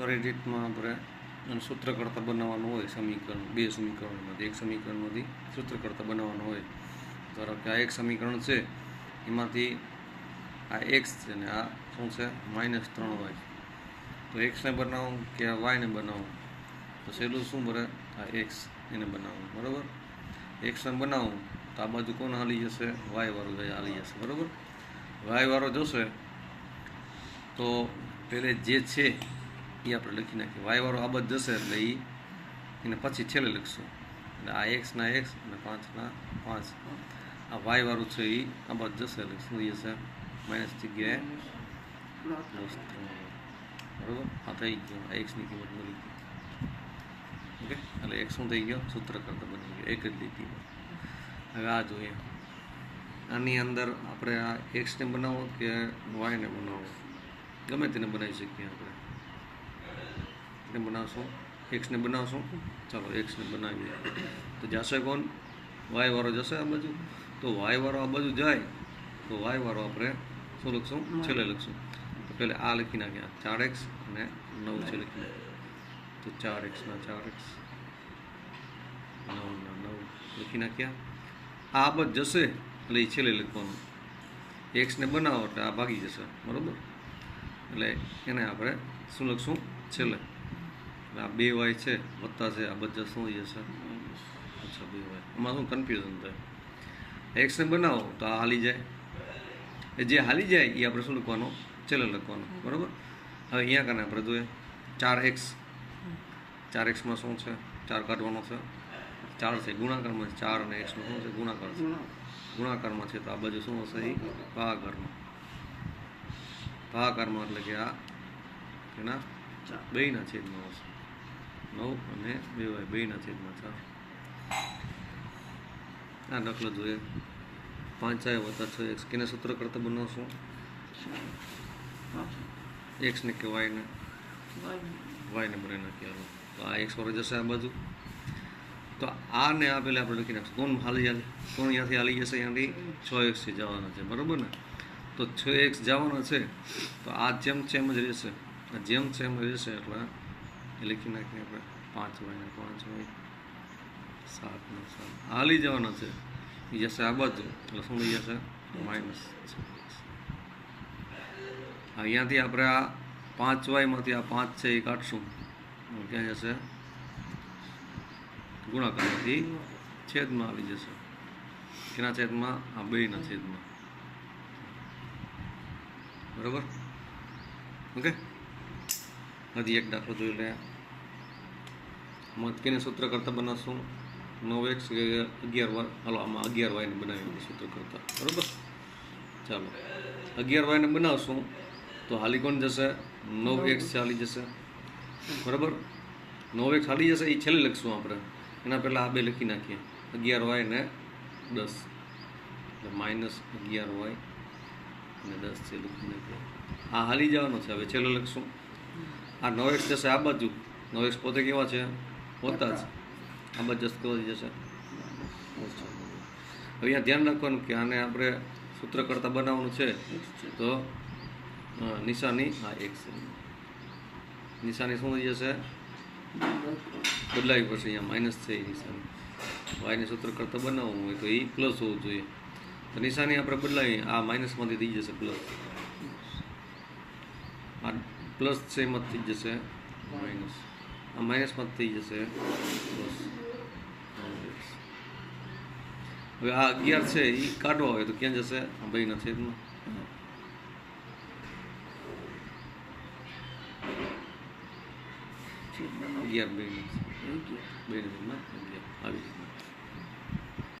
Sorry રીતમાં આપણે સૂત્ર કરતાં બનાવવાનું હોય, સમીકરણ, બે સમીકરણમાંથી, એક સમીકરણમાંથી સૂત્ર કરતાં બનાવવાનું હોય. ધારો કે આ એક સમીકરણ છે, એમાંથી આ એક્સ છે ને આ શું છે? માઇનસ ત્રણ વાય તો એક્સને બનાવું કે આ વાયને બનાવું? તો સહેલું શું ભરે આ એક્સ એને બનાવવું બરાબર? એક્સને બનાવું, તો આ બાજુ કોણ હાલી જશે? વાય વાળું જાય હાલી જશે, બરાબર? વાય વાળો જશે, તો પહેલે જે છે એ આપણે લખી નાખીએ. વાયવાળો આ જશે એટલે એ એને પછી છેલ્લે લખશું. એટલે આ એક્સના એક્સ અને પાંચના પાંચ. આ વાય વાળું છે એ આ બાજુ જશે એટલે શું જશે માઇનસ જગ્યાએ બરાબર? આ થઈ ગયું. આ એક્સની કિંમત મળી ગઈ. ઓકે? એટલે એક શું થઈ ગયો? સૂત્ર કરતાં બની ગયો. એક જ લીટીમાં હવે આ જોઈએ. આની અંદર આપણે આ એક્સને બનાવો કે વાયને બનાવો? ગમે તેને બનાવી શકીએ આપણે. એને બનાવશું? એક્સને બનાવશું? ચાલો એક્સને બનાવીએ. તો જશે કોણ? વાયવાળો જશે આ બાજુ? તો વાયવાળો આ બાજુ જાય. તો વાયવાળો આપણે શું લખશું? છેલ્લે લખશું. તો પહેલે આ લખી નાખ્યા ચાર એક્સ અને નવ છે લખી નાખ્યા તો ચાર એક્સના ચાર એક્સ નવના નવ. લખી નાખ્યા આ બધ જશે. એટલે એ છેલ્લે લખવાનું. એક્સને બનાવો એટલે આ ભાગી જશે. બરાબર? એટલે એને આપણે શું લખશું? છેલ્લે. આ બે વાય છે, વત્તા છે, આ બધા શું જશે અચ્છા, બે વાય. એમાં શું કન્ફ્યુઝન થાય? એક્સને બનાવો તો આ હાલી જાય. એ જે હાલી જાય, એ આપણે શું લખવાનું? છેલ્લે લખવાનું. બરાબર? હવે અહીંયા કને આપણે જોઈએ. ચાર એક્સ ચાર એક્સમાં શું છે? ચાર કાઢવાનો છે. ચાર છે. ગુણાકારમાં છે. ચાર અને એક્સમાં શું છે? ગુણાકાર છે. ગુણાકારમાં છે તો આ બાજુ શું હશે? એ ભાગાકારમાં. ભાગાકારમાં એટલે કે આ એના બેયના છેદમાં આવશે નવ અને બે વાય બેયના છેદમાં ચાર. આ દાખલો જોઈએ. પાંચ આય વત્તા છ એક્સ. કેને સૂત્ર કરતા બનાવશું? એક્સને કે વાયને વાયને બનાવી નાખી હાલો તો આ એક્સ વાળો જશે આ બાજુ. તો આ ને આ પહેલાં આપણે લખી નાખશું. કોણ હાલી હાલી? કોણ અહીંયાથી હાલી જશે? અહીંયાથી છ એક્સથી જવાના છે. બરાબર ને? તો છ એક્સ જવાના છે. તો આ જેમ છે જ રહેશે. જેમ છે એમ રહેશે એટલે એ લખી નાખીએ આપણે પાંચ વાય પાંચ વાય સાત ને સાત. હાલી જવાના છે. જશે આ બાજુ, એટલે શું થઈ જશે માઇનસ અહીંયાથી આપણે આ પાંચ વાયમાંથી આ પાંચ છે એ કાઢશું. ક્યાં જશે? ગુણાકારમાંથી છેદમાં આવી જશે. એના છેદમાં, આ બેયના છેદમાં. બરાબર? ઓકે? હજી એક દાખલો જોઈ લે. મતકીને સૂત્ર કરતા બનાવશું. નવ એક્સ અગિયાર વાર. હાલો, આમાં અગિયાર વાયને બનાવી સૂત્ર કરતા. બરાબર? ચાલો. અગિયાર વાયને બનાવશું તો હાલી કોણ જશે? નવ એક્સ ચાલી જશે. બરાબર? નવ એક્સ હાલી જશે એ છેલ્લે લખશું આપણે. એના પહેલાં આ બે લખી નાખીએ. અગિયાર વાય ને દસ. એટલે માઇનસ અગિયાર વાય અને દસ છે લખી નાખીએ. આ હાલી જવાનો છે. હવે છેલ્લે લખશું. આ નવ જશે, આ બાજુ. નવ પોતે કેવા છે? હોતા જ. આ બાજુ જશે કેવા જશે. અહીંયા ધ્યાન રાખવાનું કે આને આપણે સૂત્ર કરતાં બનાવવાનું છે. તો નિશાની હા, એક છે. નિશાની શું થઈ જશે? બદલાવી પડશે અહીંયા માઇનસ છે એ નિશાની. વાયને સૂત્ર કરતાં બનાવવું હોય તો એ પ્લસ હોવું જોઈએ. તો નિશાની આપણે બદલાવી, આ માઇનસમાંથી થઈ જશે પ્લસ આ પ્લસ છે એમાં થઈ જશે, માઇનસ. આ માઇનસમાં થઈ જશે. પ્લસ હવે આ અગિયાર છે એ કાઢવા હોય તો ક્યાં જશે? આ ભાઈના છેદમાં. અગિયાર બે બે આવી